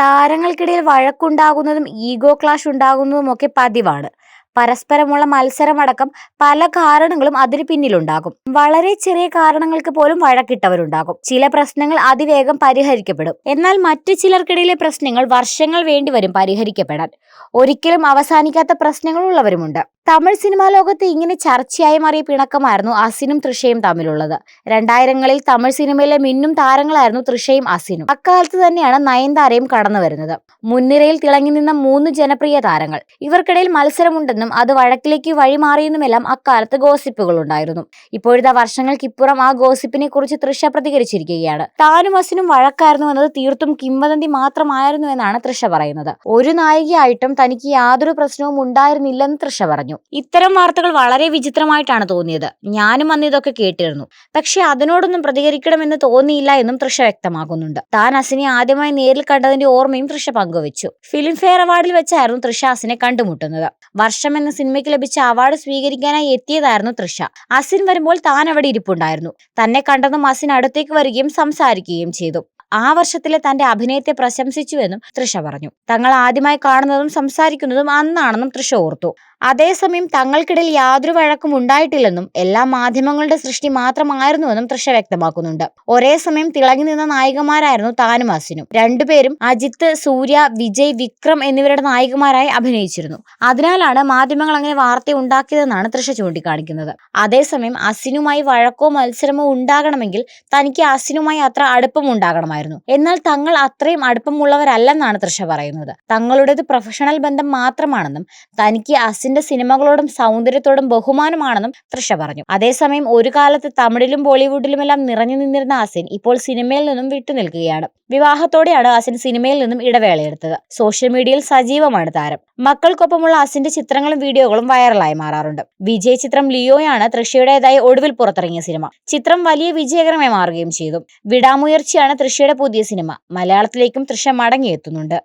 താരങ്ങൾക്കിടയിൽ വഴക്കുണ്ടാകുന്നതും ego clash ഉണ്ടാകുന്നതും ഒക്കെ പതിവാണ്. പരസ്പരമുള്ള മത്സരമടക്കം പല കാരണങ്ങളും അതിന് പിന്നിലുണ്ടാകും. വളരെ ചെറിയ കാരണങ്ങൾക്ക് പോലും വഴക്കിട്ടവരുണ്ടാകും. ചില പ്രശ്നങ്ങൾ അതിവേഗം പരിഹരിക്കപ്പെടും. എന്നാൽ മറ്റു ചിലർക്കിടയിലെ പ്രശ്നങ്ങൾ വർഷങ്ങൾ വേണ്ടിവരും പരിഹരിക്കപ്പെടാൻ. ഒരിക്കലും അവസാനിക്കാത്ത പ്രശ്നങ്ങൾ ഉള്ളവരുമുണ്ട്. തമിഴ് സിനിമാ ലോകത്ത് ഇങ്ങനെ ചർച്ചയായി മാറിയ പിണക്കമായിരുന്നു അസിനും തൃഷയും തമ്മിലുള്ളത്. രണ്ടായിരങ്ങളിൽ തമിഴ് സിനിമയിലെ മിന്നും താരങ്ങളായിരുന്നു തൃഷയും അസിനും. അക്കാലത്ത് തന്നെയാണ് നയൻതാരയും കടന്നു വരുന്നത്. മുൻനിരയിൽ തിളങ്ങി നിന്ന മൂന്ന് ജനപ്രിയ താരങ്ങൾ. ഇവർക്കിടയിൽ മത്സരമുണ്ടെന്നും അത് വഴക്കിലേക്ക് വഴിമാറിയെന്നുമെല്ലാം അക്കാലത്ത് ഗോസിപ്പുകൾ ഉണ്ടായിരുന്നു ഇപ്പോഴത്തെ വർഷങ്ങൾക്കിപ്പുറം ആ ഗോസിപ്പിനെ കുറിച്ച് തൃഷ പ്രതികരിച്ചിരിക്കുകയാണ്. താനും അസിനും വഴക്കായിരുന്നു എന്നത് തീർത്തും കിംവദന്തി മാത്രമായിരുന്നു എന്നാണ് തൃഷ പറയുന്നത്. ഒരു നായികയായിട്ടും തനിക്ക് യാതൊരു പ്രശ്നവും ഉണ്ടായിരുന്നില്ലെന്ന് തൃഷ പറഞ്ഞു. ഇത്തരം വാർത്തകൾ വളരെ വിചിത്രമായിട്ടാണ് തോന്നിയത്. ഞാനും അന്ന് ഇതൊക്കെ കേട്ടിരുന്നു. പക്ഷെ അതിനോടൊന്നും പ്രതികരിക്കണമെന്ന് തോന്നിയില്ല എന്നും തൃഷ വ്യക്തമാക്കുന്നുണ്ട്. താൻ അസിനെ ആദ്യമായി നേരിൽ കണ്ടതിന്റെ ഓർമ്മയും തൃഷ പങ്കുവച്ചു. ഫിലിം ഫെയർ അവാർഡിൽ വെച്ചായിരുന്നു തൃഷ അസിനെ കണ്ടുമുട്ടുന്നത്. വർഷം എന്ന സിനിമയ്ക്ക് ലഭിച്ച അവാർഡ് സ്വീകരിക്കാനായി എത്തിയതായിരുന്നു തൃഷ. അസിൻ വരുമ്പോൾ താൻ അവിടെ ഇരിപ്പുണ്ടായിരുന്നു. തന്നെ കണ്ടതും അസിൻ അടുത്തേക്ക് വരികയും സംസാരിക്കുകയും ചെയ്തു. ആ വർഷത്തിലെ തന്റെ അഭിനയത്തെ പ്രശംസിച്ചുവെന്നും തൃഷ പറഞ്ഞു. തങ്ങൾ ആദ്യമായി കാണുന്നതും സംസാരിക്കുന്നതും അന്നാണെന്നും തൃഷ ഓർത്തു. അതേസമയം തങ്ങൾക്കിടയിൽ യാതൊരു വഴക്കും ഉണ്ടായിട്ടില്ലെന്നും എല്ലാ മാധ്യമങ്ങളുടെ സൃഷ്ടി മാത്രമായിരുന്നുവെന്നും തൃഷ വ്യക്തമാക്കുന്നുണ്ട്. ഒരേ സമയം തിളങ്ങി നിന്ന നായികമാരായിരുന്നു താനും അസിനും. രണ്ടുപേരും അജിത്ത് സൂര്യ വിജയ് വിക്രം എന്നിവരുടെ നായികമാരായി അഭിനയിച്ചിരുന്നു. അതിനാലാണ് മാധ്യമങ്ങൾ അങ്ങനെ വാർത്ത ഉണ്ടാക്കിയതെന്നാണ് തൃഷ ചൂണ്ടിക്കാണിക്കുന്നത്. അതേസമയം അസിനുമായി വഴക്കോ മത്സരമോ ഉണ്ടാകണമെങ്കിൽ തനിക്ക് അസിനുമായി അത്ര അടുപ്പം ഉണ്ടാകണമായിരുന്നു. എന്നാൽ തങ്ങൾ അത്രയും അടുപ്പമുള്ളവരല്ലെന്നാണ് തൃഷ പറയുന്നത്. തങ്ങളുടേത് പ്രൊഫഷണൽ ബന്ധം മാത്രമാണെന്നും തനിക്ക് അസിന്റെ സിനിമകളോടും സൗന്ദര്യത്തോടും ബഹുമാനമാണെന്നും തൃഷ പറഞ്ഞു. അതേസമയം ഒരു കാലത്ത് തമിഴിലും ബോളിവുഡിലുമെല്ലാം നിറഞ്ഞു നിന്നിരുന്ന ആസിൻ ഇപ്പോൾ സിനിമയിൽ നിന്നും വിട്ടുനിൽക്കുകയാണ് വിവാഹത്തോടെയാണ് ആസിൻ സിനിമയിൽ നിന്നും ഇടവേളയെടുത്തത്. സോഷ്യൽ മീഡിയയിൽ സജീവമാണ് താരം. മക്കൾക്കൊപ്പമുള്ള അസിന്റെ ചിത്രങ്ങളും വീഡിയോകളും വൈറലായി മാറാറുണ്ട്. വിജയ് ചിത്രം ലിയോയാണ് തൃഷയുടേതായി ഒടുവിൽ പുറത്തിറങ്ങിയ സിനിമ. ചിത്രം വലിയ വിജയകരമായി മാറുകയും ചെയ്തു. വിടാമുയർച്ചയാണ് തൃഷയുടെ പുതിയ സിനിമ. മലയാളത്തിലേക്കും തൃഷ മടങ്ങിയെത്തുന്നുണ്ട്.